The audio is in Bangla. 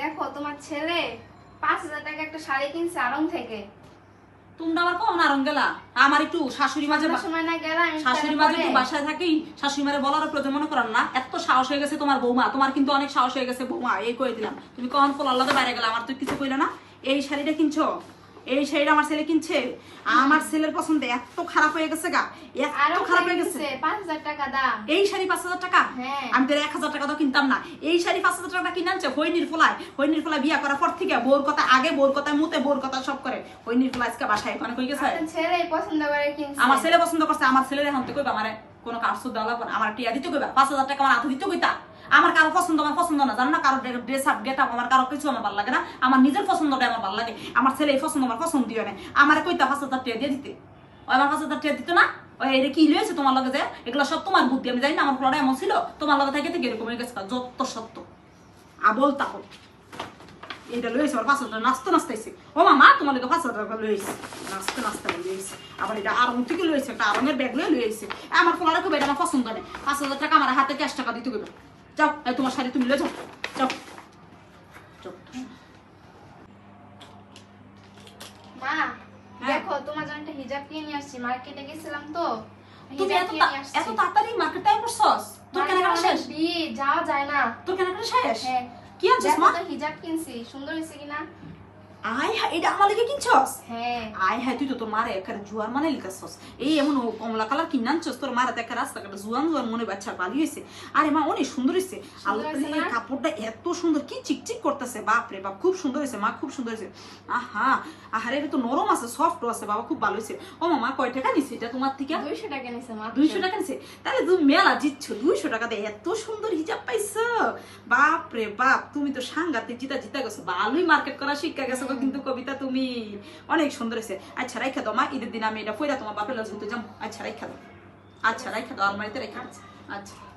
দেখো তোমার ছেলে পাঁচ হাজার টাকা একটা শাড়ি কিনছে আরং থেকে। তোমরা আবার কখন আরং গেলা? আমার একটু শাশুড়ি মাঝে সময় না গেলাম শাশুড়ি মাঝে একটু বাসায় থাকি শাশুড়ি মারে বলার প্রয়োজন মনে করার না? এত সাহস হয়ে গেছে তোমার বৌমা। তোমার কিন্তু অনেক সাহস হয়ে গেছে বৌমা এই কয়ে দিলাম। তুমি কখন পোলার লগে বাইরে গেলে? আমার তো কিছু কইলে না। এই শাড়িটা কিনছো? এই শাড়িটা আমার ছেলে কিনছে। আমার ছেলের পছন্দ এত খারাপ হয়ে গেছে গা। এত খারাপ হয়ে গেছে। কিনছে পাঁচ হাজার টাকা দাম। এই শাড়ি পাঁচ হাজার টাকা? হ্যাঁ। আমি তো এক হাজার টাকা তো কিনতাম না। এই শাড়ি পাঁচ হাজার টাকা কিনে আনছে হইনির ফলায়। হইনির ফলায় বিয়া করার পর থেকে বোর কথা আগে বোর কথা মুতে বোর কথা সব করে। হইনির ফলায় আজকে বাসায় ওখানে কই গেছে। ছেলে পছন্দ করে কিনছে। আমার ছেলে পছন্দ করছে আমার ছেলের এখন থেকে কইবা আমারে কোনো লাগবে না। আমার টিয়া দিতে কইবা? পাঁচ হাজার টাকা আমার হাতে দিতে কইতা? আমার কারও পছন্দ আমার পছন্দ না। জানো না কারও ড্রেস আপ গেট আমার কারও কিছু আমার ভালো লাগে না। আমার নিজের পছন্দটা আমার ভালো লাগে। আমার ছেলে পছন্দ আমার পছন্দ দিও না। আমার কইতা পাঁচ হাজার টিয়া দিয়ে দিতে। ও আমার পাঁচ হাজার টিয়া দিত না? ওই এটা কি লয়েছে তোমার লগে যে? এগুলো সব তোমার বুদ্ধি। আমি জানি না, আমার ফ্লোরা এমন ছিল। তোমার লগে থেকে থেকে এরকম হয়ে গেছে। যত সত্য। আবল তাবল। এটা লইছে আমার পাঁচ হাজার নাচতে নাচতেছে ও মামা তোমার লোক পাঁচ হাজার টাকা লইছে নাচতে নাচতে লইছে আবার এটা আরং থেকে লইছে একটা আরঙের ব্যাগ লয়ে লইছে আমার ফোলারে কবে এটা আমার পছন্দ নেই পাঁচ হাজার টাকা আমার হাতে ক্যাশ টাকা দিতে কইবে। যাও এই তোমার শাড়ি তুমি লয়ে যাও। যাও। মা হ্যাঁ। দেখো তোমার জন্য একটা হিজাব কিনে নিয়ে আসছি। মার্কেটে গেছিলাম তো। তুমি এত কিনে এত তাড়াতাড়ি মার্কেট করছস তোর মার্কেটে কেনাকাটা শেষ যাওয়া যায় না। তোর কেনাকাটা শেষ? হ্যাঁ। কি দেখো মা হিজাব কিনছি সুন্দর হয়েছে কিনা? আয় হ্যাঁ এটা আমার লেগে কিনছস? হ্যাঁ। আয় হ্যাঁ তুই তো তোর মারে জুয়ার মানে লিখাছস। এই এমন কমলা কালার কিনে আনছস তোর মারা দেখা রাস্তাঘাটে জুয়ান জুয়ান মনে বাচ্চা পালি হয়েছে আরে মা অনেক সুন্দর হয়েছে আল্লাহ কাপড়টা এত সুন্দর কি চিকচিক করতেছে বাপ রে বাপ খুব সুন্দর হয়েছে মা খুব সুন্দর হয়েছে আহা আহারে এটা তো নরম আছে সফট আছে বাবা খুব ভালো হয়েছে ও মামা কয় টাকা নিছে এটা তোমার থেকে? দুইশো টাকা নিছে মা দুইশো টাকা নিছে? তাহলে তুমি মেলা জিতছ দুইশো টাকা দিয়ে এত সুন্দর হিজাব পাইছো। বাপ রে বাপ তুমি তো সাংঘাতিক জিতা জিতা গেছো ভালোই মার্কেট করা শিক্ষা গেছো গো, কিন্তু কবিতা তুমি অনেক সুন্দর হয়েছে। আচ্ছা রাইখা দাও, মা, ঈদের দিন আমি এটা ফইরা তোমার বাপের লজতে যাম। আচ্ছা রাইখা দাও। আচ্ছা রাইখা দাও, আলমারিতে রেখা আচ্ছা।